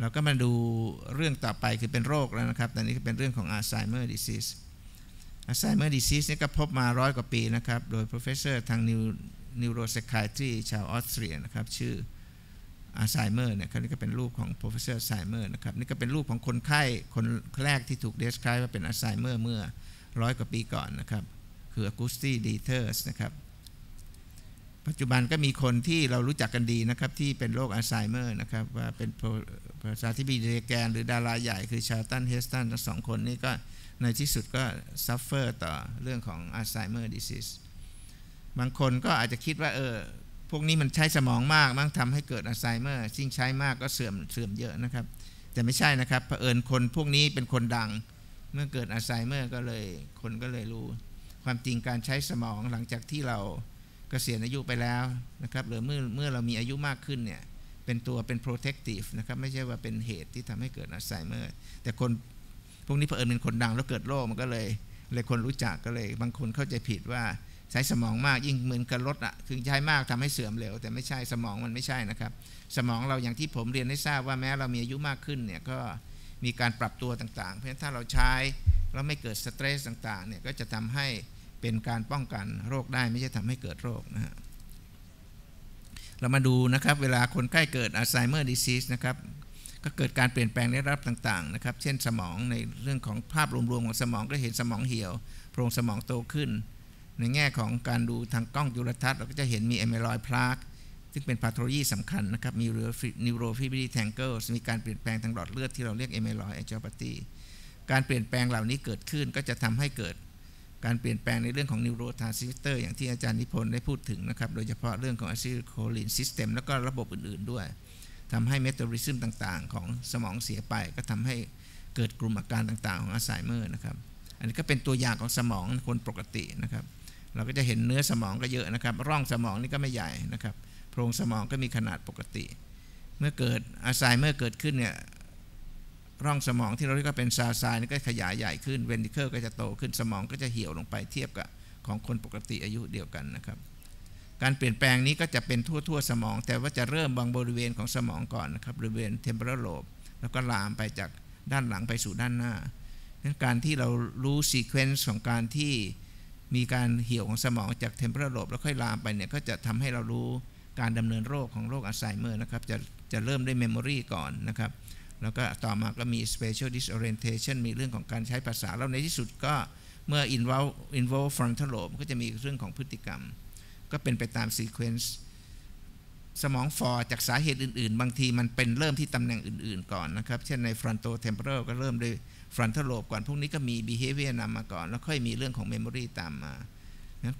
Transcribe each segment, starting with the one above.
เราก็มาดูเรื่องต่อไปคือเป็นโรคแล้วนะครับตอนนี้ก็เป็นเรื่องของอัลไซเมอร์ดิซีสอัลไซเมอร์ดิซีสนี่ก็พบมาร้อยกว่าปีนะครับ โดย professor ทาง neuropsychiatry ชาวออสเตรียนะครับ ชื่ออัลไซเมอร์เนี่ยครับนี่ก็เป็นรูปของ professor ไซเมอร์นะครับ นี่ก็เป็นรูปของคนไข้คนแรกที่ถูก describe ว่าเป็นอัลไซเมอร์เมื่อร้อยกว่าปีก่อนนะครับ คืออ u s t i d e t e r s นะครับ ปัจจุบันก็มีคนที่เรารู้จักกันดีนะครับ ที่เป็นโรคอัลไซเมอร์นะครับ ว่าเป็นประชาธิปดีแกน หรือดาราใหญ่คือชาตันเฮสตันทั้งสองคนนี้ก็ในที่สุดก็ซัฟเฟอร์ต่อเรื่องของอัลไซเมอร์ดิซิสบางคนก็อาจจะคิดว่าเออพวกนี้มันใช้สมองมากมั้งทำให้เกิดอัลไซเมอร์ยิ่งใช้มากก็เสื่อมเสื่อมเยอะนะครับ แต่ไม่ใช่นะครับเผอิญคนพวกนี้เป็นคนดัง เมื่อเกิดอัลไซเมอร์ก็เลยคนก็เลยรู้ ความจริงการใช้สมองหลังจากที่เรา กเกษียณอายุไปแล้วนะครับหรือเมื่อเมื่อเรามีอายุมากขึ้นเนี่ยเป็นตัวเป็น protective นะครับไม่ใช่ว่าเป็นเหตุที่ทำให้เกิดอัลไซเมอร์แต่คนพวกนี้เผอิญเป็นคนดังแล้วเกิดโรคมันก็เลยเลยคนรู้จักก็เลย บางคนเข้าใจผิดว่าใช้สมองมากยิ่งเหมือนกับรถอะคือใช้มากทำให้เสื่อมเร็วแต่ไม่ใช่สมองมันไม่ใช่นะครับ สมองเราอย่างที่ผมเรียนให้ทราบว่าแม้เรามีอายุมากขึ้นเนี่ยก็มีการปรับตัวต่างๆ เพราะฉะนั้นถ้าเราใช้แล้วไม่เกิดสเตรสต่างๆเนี่ยก็จะทำให้ เป็นการป้องกันโรคได้ไม่ใช่ทำให้เกิดโรคนะฮะเรามาดูนะครับเวลาคนใกล้เกิดอัลไซเมอร์ดิซีสนะครับก็เกิดการเปลี่ยนแปลงในระดับต่างๆนะครับ เช่นสมองในเรื่องของภาพรวมๆของสมองก็เห็นสมองเหี่ยว โพรงสมองโตขึ้น ในแง่ของการดูทางกล้องจุลทรรศน์เราก็จะเห็นมีเอเมลอยพลาร์กซึ่งเป็นพาโทโลยีสำคัญนะครับ มีนิวโรฟิบริแทงเกิลมีการเปลี่ยนแปลงทางหลอดเลือดที่เราเรียกเอเมลอยแอจิโอปาตีการเปลี่ยนแปลงเหล่านี้เกิดขึ้นก็จะทำให้เกิด การเปลี่ยนแปลงในเรื่องของนิวโรทรานสมิเตอร์อย่างที่อาจารย์นิพนธ์ได้พูดถึงนะครับ โดยเฉพาะเรื่องของอะซิลโคลินซิสเต็มแล้วก็ระบบอื่นๆด้วยทำให้เมตาบอลิซึมต่างๆ ของสมองเสียไป ก็ทำให้เกิดกลุ่มอาการต่างๆ ของอัลไซเมอร์นะครับ อันนี้ก็เป็นตัวอย่างของสมองคนปกตินะครับ เราก็จะเห็นเนื้อสมองก็เยอะนะครับ ร่องสมองนี่ก็ไม่ใหญ่นะครับ โพรงสมองก็มีขนาดปกติ เมื่อเกิดอัลไซเมอร์เกิดขึ้นเนี่ย ร่องสมองที่เราเรียกว่าเป็นซาซายนี่ก็ขยายใหญ่ขึ้นเวนดิเคิลก็จะโตขึ้นสมองก็จะเหี่ยวลงไปเทียบกับของคนปกติอายุเดียวกันนะครับ การเปลี่ยนแปลงนี้ก็จะเป็นทั่วๆ สมอง แต่ว่าจะเริ่มบางบริเวณของสมองก่อนนะครับบริเวณเทมเพอร์โลบแล้วก็ลามไปจากด้านหลังไปสู่ด้านหน้าการที่เรารู้ซีเควนซ์ของการที่มีการเหี่ยวของสมองจากเทมเพอร์โลบแล้วค่อยลามไปเนี่ยก็จะทำให้เรารู้การดำเนินโรคของโรคอัลไซเมอร์นะครับจะจะเริ่มด้วยเมมโมรีก่อนนะครับ แล้วก็ต่อมาก็มี spatial disorientation มีเรื่องของการใช้ภาษา แล้วในที่สุดก็เมื่อ involve involve frontal lobe ก็จะมีเรื่องของพฤติกรรม ก็เป็นไปตามซีเควนซ์สมองฟอจากสาเหตุอื่น ๆ บางทีมันเป็นเริ่มที่ตำแหน่งอื่น ๆ ก่อนนะครับ เช่นใน frontal temporal ก็เริ่มด้วย frontal lobe ก่อน พวกนี้ก็มี behavior นำมาก่อน แล้วค่อยมีเรื่องของ memory ตามมา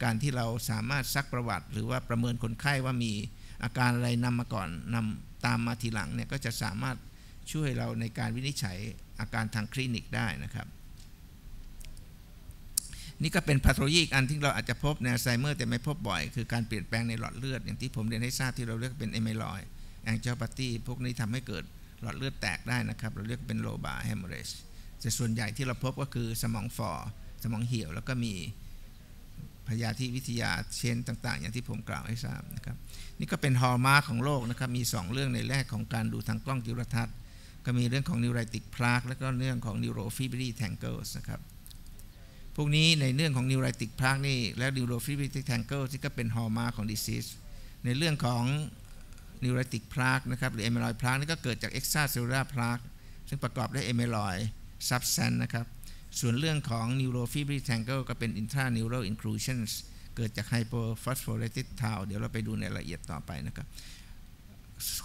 การที่เราสามารถซักประวัติ หรือว่าประเมินคนไข้ว่ามีอาการอะไรนำมาก่อนนำตามมาทีหลังเนี่ยก็จะสามารถ ช่วยเราในการวินิจฉัยอาการทางคลินิกได้นะครับ นี่ก็เป็นพาโทโลยีอีกอันที่เราอาจจะพบในอัลไซเมอร์แต่ไม่พบบ่อย คือการเปลี่ยนแปลงในหลอดเลือด อย่างที่ผมเรียนให้ทราบที่เราเรียกเป็นเอเมลอยแองเจิลปาตี้พวกนี้ทำให้เกิดหลอดเลือดแตกได้นะครับ เราเรียกเป็นโลบาเฮมเรสแต่ส่วนใหญ่ที่เราพบก็คือสมองฝ่อสมองเหี่ยว แล้วก็มีพยาธิวิทยาเชนต่างๆ อย่างที่ผมกล่าวให้ทราบนะครับ นี่ก็เป็นฮอร์มาของโลกนะครับ มี 2 เรื่องในแรกของการดูทางกล้องจุลทรรศน์ ก็มีเรื่องของนิวไรติกพลากและก็เรื่องของนิวโรฟิบรีแทงเกิลส์นะครับพวกนี้ในเรื่องของนิวไรติกพลากนี่และนิวโรฟิบิติแทงเกิลที่ก็เป็นฮอร์มาของดิซีสในเรื่องของนิวไรติกพลากนะครับหรือเอเมลอยพลากนี่ก็เกิดจากเอ็กซ์ตราเซลลูลาร์พลากซึ่งประกอบด้วยเอเมลอยซับแซนนะครับส่วนเรื่องของนิวโรฟิบิติกแทงเกิลก็เป็นอินทรานิวโรอินคลูชันเกิดจากไฮโปฟอสโฟเลติดทาวเดี๋ยวเราไปดูในรายละเอียดต่อไปนะครับ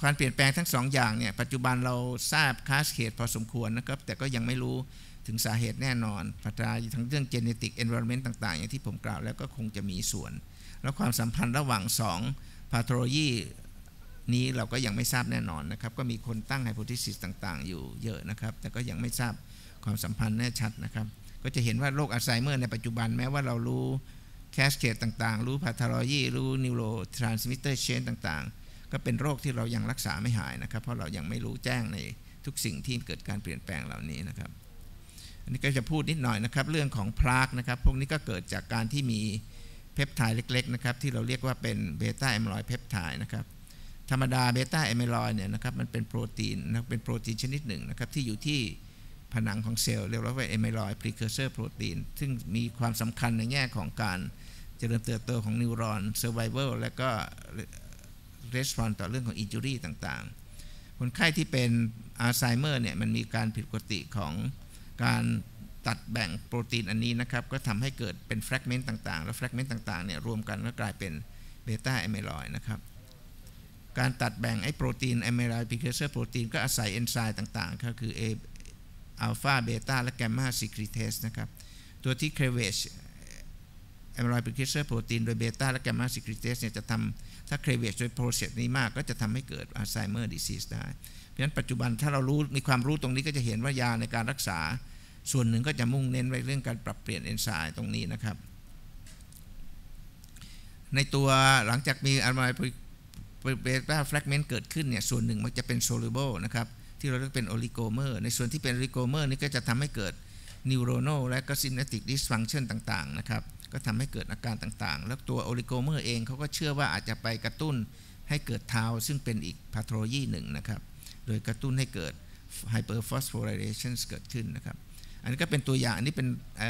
การเปลี่ยนแปลงทั้งสองอย่างเนี่ยปัจจุบันเราทราบคาสเคดพอสมควรนะครับ แต่ก็ยังไม่รู้ถึงสาเหตุแน่นอนปัจจัยทั้งเรื่องเจเนติกเอนว r ร m e n t ต่างๆ อย่างที่ผมกล่าวแล้วก็คงจะมีส่วน แล้วความสัมพันธ์ระหว่าง2พาโทโลยีนี้เราก็ยังไม่ทราบแน่นอนนะครับ ก็มีคนตั้งไฮโพทิซิสต่างๆ อยู่เยอะนะครับ แต่ก็ยังไม่ทราบความสัมพันธ์แน่ชัดนะครับ ก็จะเห็นว่าโรคอัลไซเมอร์ในปัจจุบันแม้ว่าเรารู้แคสเกตต่างๆ รู้พาโทโลยีรู้นิวโรทรานสมิเตอร์เชนต่างๆ ก็เป็นโรคที่เรายังรักษาไม่หายนะครับ เพราะเรายังไม่รู้แจ้งในทุกสิ่งที่เกิดการเปลี่ยนแปลงเหล่านี้นะครับ อันนี้ก็จะพูดนิดหน่อยนะครับ เรื่องของพลากนะครับ พวกนี้ก็เกิดจากการที่มีเพปไทด์เล็กๆนะครับที่เราเรียกว่าเป็นเบต้าแอมลอยเพปไทด์นะครับธรรมดาเบต้าเอมลอยเนี่ยนะครับมันเป็นโปรตีนนะเป็นโปรตีนชนิดหนึ่งนะครับที่อยู่ที่ผนังของเซลล์เรียกว่าเอเมลอยพรีเคอร์เซอร์โปรตีนซึ่งมีความสำคัญในแง่ของการเจริญเติบโตของนิวรอนเซอร์ไวเวลและก็ เรสปอนต่อเรื่องของอินจูรี่ต่างๆ คนไข้ที่เป็นอัลไซเมอร์เนี่ยมันมีการผิดปกติของการตัดแบ่งโปรตีนอันนี้นะครับ ก็ทำให้เกิดเป็นแฟกเมนต์ต่างๆ แล้วแฟกเมนต์ต่างๆเนี่ยรวมกันแล้วกลายเป็นเบต้าเอเมลอยนะครับการตัดแบ่งไอ้โปรตีนเอเมลอยพิเคเซอร์โปรตีนก็อาศัยเอนไซม์ต่างๆ ก็คือเออัลฟาเบต้าและแกมมาซิคริเทสนะครับ ตัวที่เครเวช เอเมลอยพิเคเซอร์โปรตีนโดยเบต้าและแกมมาซิคริเทสเนี่ยจะทำถ้าเครเวชโดยโปรเซสนี้มากก็จะทำให้เกิดอัลไซเมอร์ดิซีสได้ เพราะฉะนั้นปัจจุบันถ้าเรารู้มีความรู้ตรงนี้ก็จะเห็นว่ายาในการรักษา ส่วนหนึ่งก็จะมุ่งเน้นไปเรื่องการปรับเปลี่ยนเอนไซม์ตรงนี้นะครับ ในตัวหลังจากมีอะไมโเบต้าแฟกเมนต์เกิดขึ้นเนี่ยส่วนหนึ่งมันจะเป็นโซลูเบิลนะครับที่เราเรียกเป็นโอลิโกเมอร์ในส่วนที่เป็นโอลิโกเมอร์นี่ก็จะทำให้เกิดนิวโรโนและก็ซินเนติกดิสฟังชันต่างๆนะครับ ก็ทำให้เกิดอาการต่างๆ แล้วตัวโอลิโกเมอร์เองเขาก็เชื่อว่าอาจจะไปกระตุ้นให้เกิดทาวซึ่งเป็นอีกพาโทโลยีหนึ่งนะครับ โดยกระตุ้นให้เกิดไฮเปอร์ฟอสโฟไ r เ t i o n เกิดขึ้นนะครับ อันนี้ก็เป็นตัวอย่าง อันนี้เป็นเ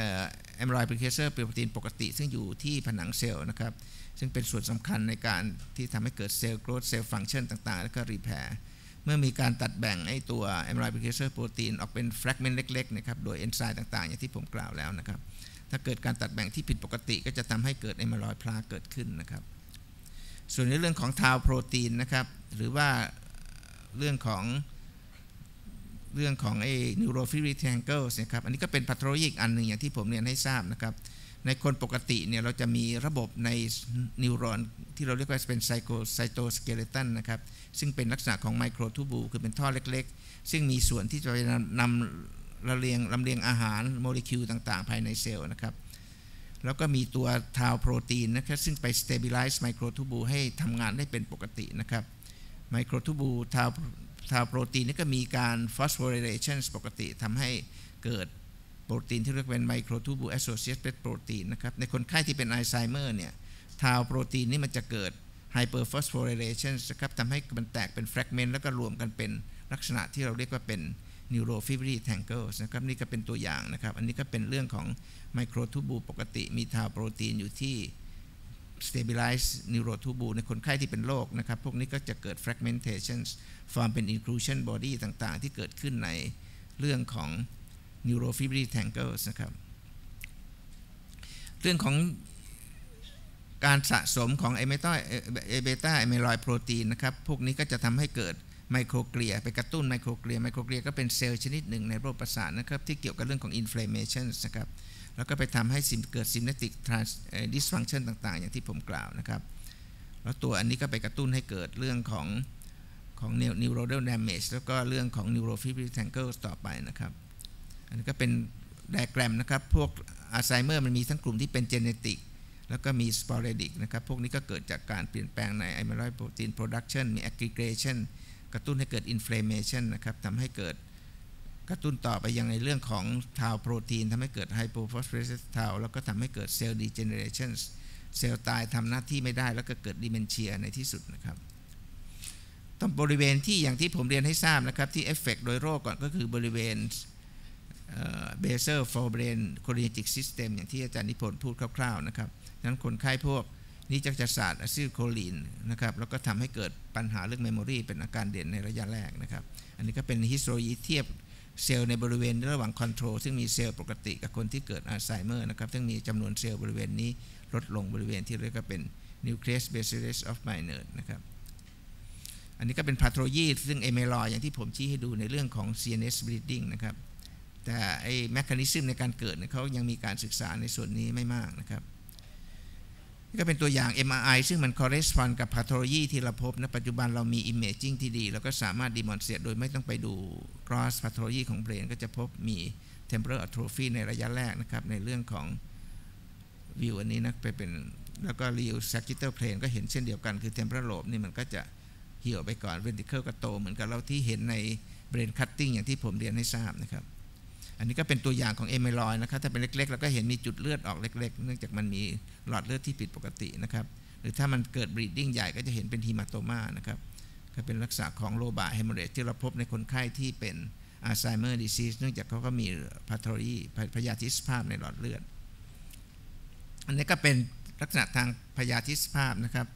อมไลอยพรีเคเซอร์เปโปรตีนปกติ ซึ่งอยู่ที่ผนังเซลล์นะครับ ซึ่งเป็นส่วนสำคัญในการที่ทำให้เกิดเซลล์โกรทเซลล์ฟังก์ชันต่างๆ แล้วก็รีแพร์เมื่อมีการตัดแบ่งไอ้ตัวเอมไลอยพรีเคเซอร์โปรตีนออกเป็นแฟกเมนต์เล็กๆนะครับ โดยเอนไซม์ต่างๆ อย่างที่ผมกล่าวแล้วนะครับ ถ้าเกิดการตัดแบ่งที่ผิดปกติ ก็จะทำให้เกิดเอมลอยพลาเกิดขึ้นนะครับ ส่วนในเรื่องของทาวโปรตีนนะครับ หรือว่าเรื่องของเรื่องของไอ้ neurophytic triangles นะครับ อันนี้ก็เป็นพัทโลยีอีกอันหนึ่งอย่างที่ผมเรียนให้ทราบนะครับ ในคนปกติเนี่ยเราจะมีระบบในนิวรอนที่เราเรียกว่าเป็นไซโคไซโตสเกเลตันนะครับ ซึ่งเป็นลักษณะของไมโครทูบูคือเป็นท่อเล็กๆ ซึ่งมีส่วนที่จะนำ ระเลียงลำเลียงอาหารโมเลกุลต่างๆ ภายในเซลล์นะครับ แล้วก็มีตัวทาวโปรตีนนะครับซึ่งไป stabilize ไมโครทูบูให้ทำงานได้เป็นปกตินะครับไมโครทูบูทาวทาวโปรตีนนี่ก็มีการฟอสโฟเรเลชันปกติทำให้เกิดโปรตีนที่เรียกเป็นไมโครทูบูแอสโซเชตเป็นโปรตีนนะครับในคนไข้ที่เป็นอัลไซเมอร์เนี่ยทาวโปรตีนนี่มันจะเกิดไฮเปอร์ฟอสโฟเรเลชันนะครับทำให้มันแตกเป็นแฟกเมนต์แล้วก็รวมกันเป็นลักษณะที่เราเรียกว่าเป็น นิวโรฟิบรีแทงเกิลนะครับนี่ก็เป็นตัวอย่างนะครับ อันนี้ก็เป็นเรื่องของไมโครทูบูปกติมีทาวโปรตีนอยู่ที่ stabilize neurotubu ในคนไข้ที่เป็นโรคนะครับ พวกนี้ก็จะเกิด fragmentations ฟอร์มเป็น inclusion body ต่างๆ ที่เกิดขึ้นในเรื่องของ neurofibrillary tangles นะครับ เรื่องของการสะสมของเอเมตาเอเบต้าเอเมลอยโปรตีนนะครับ พวกนี้ก็จะทำให้เกิด ไมโครเกลียไปกระตุ้นไมโครเกลียไมโครเกลียก็เป็นเซลล์ชนิดหนึ่งในระบบประสาทนะครับที่เกี่ยวกับเรื่องของ inflammation นะครับแล้วก็ไปทำให้เกิดซิมเนติกทรานส์ดิสฟังชันต่าง ๆ อย่างที่ผมกล่าวนะครับ แล้วตัวอันนี้ก็ไปกระตุ้นให้เกิดเรื่องของของนิวโรเดลดามจแล้วก็เรื่องของนิวโรฟิบริแทงเกิลต่อไปนะครับ อันนี้ก็เป็นไดแกรมนะครับ พวกอัลไซเมอร์มันมีทั้งกลุ่มที่เป็นเจเนติกแล้วก็มีสปอร์ดิกนะครับ พวกนี้ก็เกิดจากการเปลี่ยนแปลงในไอเมล กระตุ้นให้เกิดอินฟลามชันนะครับทำให้เกิดกระตุ้นต่อไปยังในเรื่องของทาวโปรตีนทำให้เกิดไฮโปฟอสเฟอเรสทาวแล้วก็ทำให้เกิดเซลล์ดีเจเนเรชันเซลล์ตายทำหน้าที่ไม่ได้แล้วก็เกิดดิเมนเชียในที่สุดนะครับต้องบริเวณที่อย่างที่ผมเรียนให้ทราบนะครับ ที่เอฟเฟกโดยโรคก่อนก็คือบริเวณเบเซอร์ฟอร์เบรนโคลินจิกซิสเต็มอย่างที่อาจารย์นิพนธ์พูดคร่าวๆนะครับนั้นคนไข้พวก นี้จะจะศาสตร์อะซิลโคลีนนะครับแล้วก็ทำให้เกิดปัญหาเรื่องเมมโมรีเป็นอาการเด่นในระยะแรกนะครับ อันนี้ก็เป็นฮิสโตรยีเทียบเซลล์ในบริเวณระหว่างคอนโทรลซึ่งมีเซลล์ปกติกับคนที่เกิดอัลไซเมอร์นะครับซึ่งมีจำนวนเซลล์บริเวณนี้ลดลงบริเวณที่เรียกว่าเป็น nucleus basis of minor นะครับอันนี้ก็เป็นพาโทรยีซึ่งเอเมลอยอย่างที่ผมชี้ให้ดูในเรื่องของ CNS bleeding นะครับแต่ไอ้แมคานิซึมในการเกิดเขายังมีการศึกษาในส่วนนี้ไม่มากนะครับ ก็เป็นตัวอย่าง MRI ซึ่งมัน correspond กับ pathology ที่เราพบนะปัจจุบันเรามี imaging ที่ดีแล้วก็สามารถ demonstrate โดยไม่ต้องไปดู gross pathology ของ brain ก็จะพบมี temporal atrophy ในระยะแรกนะครับ ในเรื่องของ view อันนี้นะไปเป็นแล้วก็ real sagittal plane ก็เห็นเช่นเดียวกันคือ temporal lobe นี่มันก็จะเหี่ยวไปก่อน ventricle ก็โตเหมือนกับเราที่เห็นใน brain cutting อย่างที่ผมเรียนให้ทราบนะครับ อันนี้ก็เป็นตัวอย่างของเอเมลอยนะครับถ้าเป็นเล็กๆเราก็เห็นมีจุดเลือดออกเล็ก ๆ เนื่องจากมันมีหลอดเลือดที่ผิดปกตินะครับ หรือถ้ามันเกิดบรีดดิ้งใหญ่ก็จะเห็นเป็นฮีมาโตมานะครับก็เป็นลักษณะของโลบาเฮมเรจที่เราพบในคนไข้ที่เป็นอัลไซเมอร์ดิซีสเนื่องจากเขาก็มีพาโทรีพยาธิสภาพในหลอดเลือด อันนี้ก็เป็นลักษณะทางพยาธิสภาพนะครับ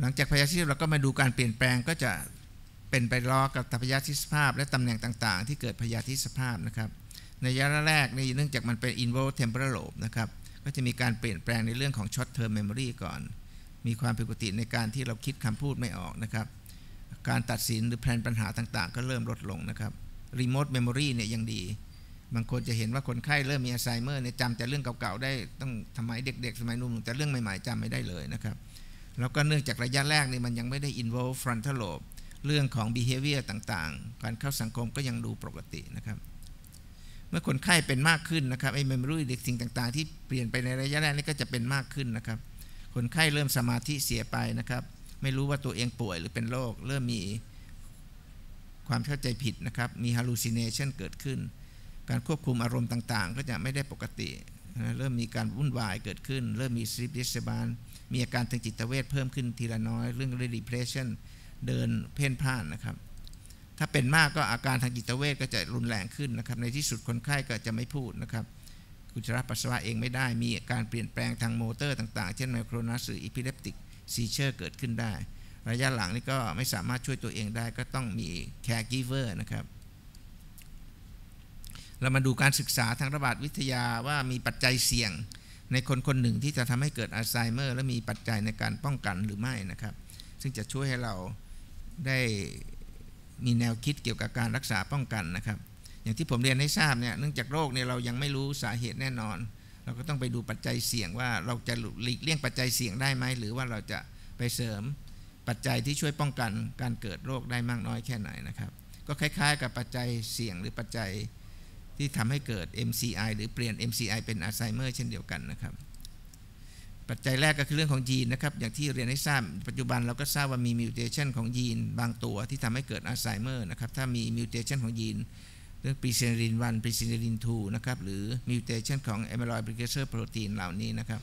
หลังจากพยาธิเราก็มาดูการเปลี่ยนแปลงก็จะ เป็นไปล้อกับพยาธิสภาพ และตำแหน่งต่างๆ ที่เกิดพยาธิสภาพนะครับ ในระยะแรกนี่เนื่องจากมันเป็น involve temporal lobe นะครับก็จะมีการเปลี่ยนแปลงในเรื่องของ short term memory ก่อน มีความผิดปกติในการที่เราคิดคำพูดไม่ออกนะครับการตัดสินหรือแพลนปัญหาต่างๆ ก็เริ่มลดลงนะครับ remote memory เนี่ยยังดี บางคนจะเห็นว่าคนไข้เริ่มมีอัลไซเมอร์เนี่ยจำแต่เรื่องเก่าๆได้ต้องทำไมเด็กๆ สมัยนุ่มแต่เรื่องใหม่ๆจำไม่ได้เลยนะครับ แล้วก็เนื่องจากระยะแรกนี่มันยังไม่ได้ involve frontal lobe เรื่องของ behavior ต่างๆ การเข้าสังคมก็ยังดูปกตินะครับ เมื่อคนไข้เป็นมากขึ้นนะครับไอ้ memory เด็กสิ่งต่างๆ ที่เปลี่ยนไปในระยะแรกนี่ก็จะเป็นมากขึ้นนะครับ คนไข้เริ่มสมาธิเสียไปนะครับ ไม่รู้ว่าตัวเองป่วยหรือเป็นโรคเริ่มมีความเข้าใจผิดนะครับ มี hallucination เกิดขึ้น การควบคุมอารมณ์ต่างๆ ก็จะไม่ได้ปกตินะเริ่มมีการวุ่นวายเกิดขึ้น เริ่มมี sleep disturbance มีอาการทางจิตเวชเพิ่มขึ้นทีละน้อย เรื่อง depression เดินเพ่นพ่านนะครับ ถ้าเป็นมากก็อาการทางจิตเวชก็จะรุนแรงขึ้นนะครับ ในที่สุดคนไข้ก็จะไม่พูดนะครับกุจระปัสสาวะเองไม่ได้ มีการเปลี่ยนแปลงทางโมเตอร์ต่างๆ เช่นไมโครนัสหรืออีพิเลปติกซีเชอร์เกิดขึ้นได้ ระยะหลังนี่ก็ไม่สามารถช่วยตัวเองได้ก็ต้องมีแคร์กิเวอร์นะครับเรามาดูการศึกษาทางระบาดวิทยาว่ามีปัจจัยเสี่ยง ในคนคนหนึ่งที่จะทำให้เกิดอัลไซเมอร์ และมีปัจจัยในการป้องกันหรือไม่นะครับ ซึ่งจะช่วยให้เรา ได้มีแนวคิดเกี่ยวกับการรักษาป้องกันนะครับ อย่างที่ผมเรียนให้ทราบเนี่ยเนื่องจากโรคเนี่ยเรายังไม่รู้สาเหตุแน่นอน เราก็ต้องไปดูปัจจัยเสี่ยงว่าเราจะหลีกเลี่ยงปัจจัยเสี่ยงได้ไหมหรือว่าเราจะไปเสริมปัจจัยที่ช่วยป้องกันการเกิดโรคได้มากน้อยแค่ไหนนะครับ ก็คล้ายๆ กับปัจจัยเสี่ยงหรือปัจจัยที่ทำให้เกิด MCI หรือเปลี่ยน MCI เป็นอัลไซเมอร์เช่นเดียวกันนะครับ ปัจจัยแรกก็คือเรื่องของยีนนะครับ อย่างที่เรียนให้ทราบ ปัจจุบันเราก็ทราบว่ามีมิวเทชันของยีนบางตัวที่ทำให้เกิดอัลไซเมอร์นะครับ ถ้ามีมิวเทชันของยีนเรื่องปีเซนริน1ปีเซนริน2นะครับหรือมิวเทชันของเอมิลอยด์บริเกเซอร์โปรตีนเหล่านี้นะครับ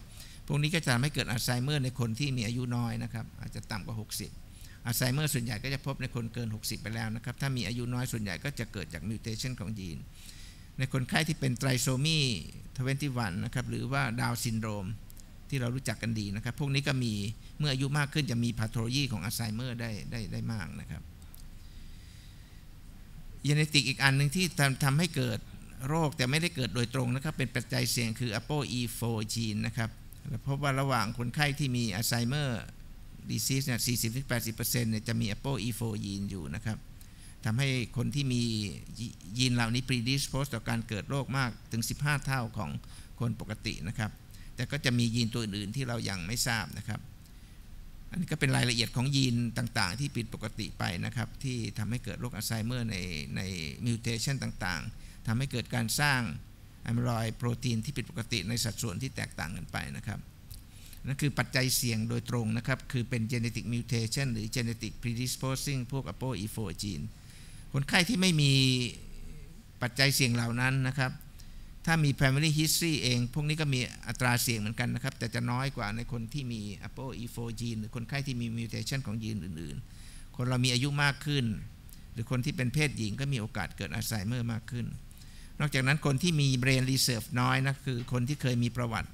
พวกนี้ก็จะทำให้เกิดอัลไซเมอร์ในคนที่มีอายุน้อยนะครับ อาจจะต่ำกว่า 60อัลไซเมอร์ส่วนใหญ่ก็จะพบในคนเกิน 60 ไปแล้วนะครับ ถ้ามีอายุน้อยส่วนใหญ่ก็จะเกิดจากมิวเทชันของยีน ในคนไข้ที่เป็นไตรโซมี21นะครับหรือว่าดาวซินโดรม ที่เรารู้จักกันดีนะครับ พวกนี้ก็มีเมื่ออายุมากขึ้นจะมีพาโทโลยีของอัลไซเมอร์ได้ได้ได้มากนะครับเจเนติกอีกอันหนึ่งที่ทำทำให้เกิดโรคแต่ไม่ได้เกิดโดยตรงนะครับ เป็นปัจจัยเสี่ยงคือ ApoE4 gene นะครับพบว่าระหว่างคนไข้ที่มีอัลไซเมอร์ดีซีสเนี่ย40-80%เนี่ยจะมี ApoE4 gene อยู่นะครับทำให้คนที่มียีนเหล่านี้ predispose ต่อการเกิดโรคมากถึง 15 เท่าของคนปกตินะครับ แต่ก็จะมียีนตัวอื่นๆที่เรายังไม่ทราบนะครับ อันนี้ก็เป็นรายละเอียดของยีนต่างๆ ที่ผิดปกติไปนะครับ ที่ทำให้เกิดโรคอัลไซเมอร์ในในมิวเทชันต่างๆทำให้เกิดการสร้างอะมิลอยโปรตีนที่ผิดปกติในสัดส่วนที่แตกต่างกันไปนะครับนั่นคือปัจจัยเสี่ยงโดยตรงนะครับ คือเป็น genetic mutation หรือ genetic predisposing พวก ApoE4 gene คนไข้ที่ไม่มีปัจจัยเสี่ยงเหล่านั้นนะครับ ถ้ามี family history เอง พวกนี้ก็มีอัตราเสี่ยงเหมือนกันนะครับ แต่จะน้อยกว่าในคนที่มี ApoE4 gene หรือคนไข้ที่มี mutation ของยีนอื่นๆ คนเรามีอายุมากขึ้น หรือคนที่เป็นเพศหญิงก็มีโอกาสเกิดอัลไซเมอร์มากขึ้น นอกจากนั้นคนที่มี brain reserve น้อยนะคือคนที่เคยมีประวัติ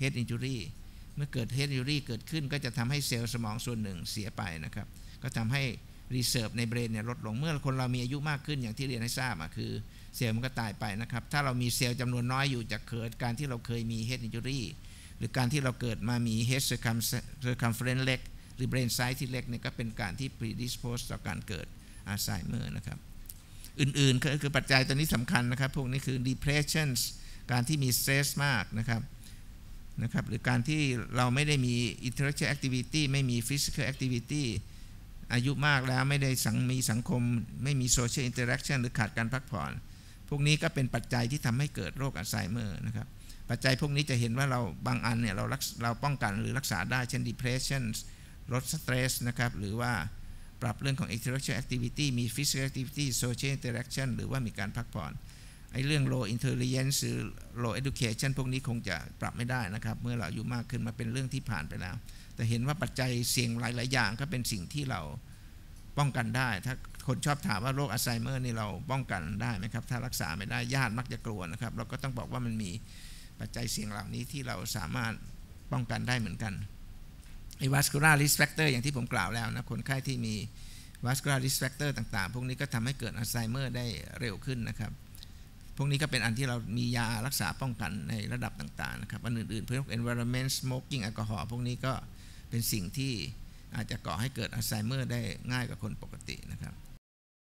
head injury เมื่อเกิด head injury เกิดขึ้น ก็จะทำให้เซลล์สมองส่วนหนึ่งเสียไปนะครับ ก็ทำให้ reserve ใน brain เนี่ยลดลงเมื่อคนเรามีอายุมากขึ้นอย่างที่เรียนให้ทราบอะคือ เซลล์มันก็ตายไปนะครับ ถ้าเรามีเซลล์จำนวนน้อยอยู่จากเกิดการที่เราเคยมี head injury หรือการที่เราเกิดมามี head circumference เล็กหรือ brain size ที่เล็กเนี่ยก็เป็นการที่ predispose ต่อการเกิดอัลไซเมอร์นะครับ อื่นๆก็คือปัจจัยตัวนี้สำคัญนะครับ พวกนี้คือ depression การที่มี stress มากนะครับนะครับหรือการที่เราไม่ได้มี intellectual activity ไม่มี physical activity อายุมากแล้วไม่ได้สังมีสังคม ไม่มี social interaction หรือขาดการพักผ่อน วกนี้ก็เป็นปัจจัยที่ทำให้เกิดโรคอัลไซเมอร์นะครับ ปัจจัยพวกนี้จะเห็นว่าเราบางอันเนี่ยเราเราป้องกันหรือรักษาได้เช่น depression ลดสเตรสนะครับ หรือว่าปรับเรื่องของ intellectual activity มี physical activity social interaction หรือว่ามีการพักผ่อนไอ้เรื่อง low intelligence หรือ low education พวกนี้คงจะปรับไม่ได้นะครับ เมื่อเราอายุมากขึ้นมาเป็นเรื่องที่ผ่านไปแล้ว แต่เห็นว่าปัจจัยเสี่ยงหลาย ๆ อย่างก็เป็นสิ่งที่เราป้องกันได้ ถ้า คนชอบถามว่าโรคอัลไซเมอร์นี่เราป้องกันได้ไหมครับ ถ้ารักษาไม่ได้ญาติมักจะกลัวนะครับ เราก็ต้องบอกว่ามันมีปัจจัยเสี่ยงเหล่านี้ที่เราสามารถป้องกันได้เหมือนกันไอ้ vascular risk factor อย่างที่ผมกล่าวแล้วนะ คนไข้ที่มี vascular risk factor ต่างๆ พวกนี้ก็ทำให้เกิดอัลไซเมอร์ได้เร็วขึ้นนะครับ พวกนี้ก็เป็นอันที่เรามียารักษาป้องกันในระดับต่างๆนะครับ อันอื่นๆเพื่อ environment smoking แอลกอฮอล์พวกนี้ก็เป็นสิ่งที่อาจจะก่อให้เกิดอัลไซเมอร์ได้ง่ายกว่าคนปกติ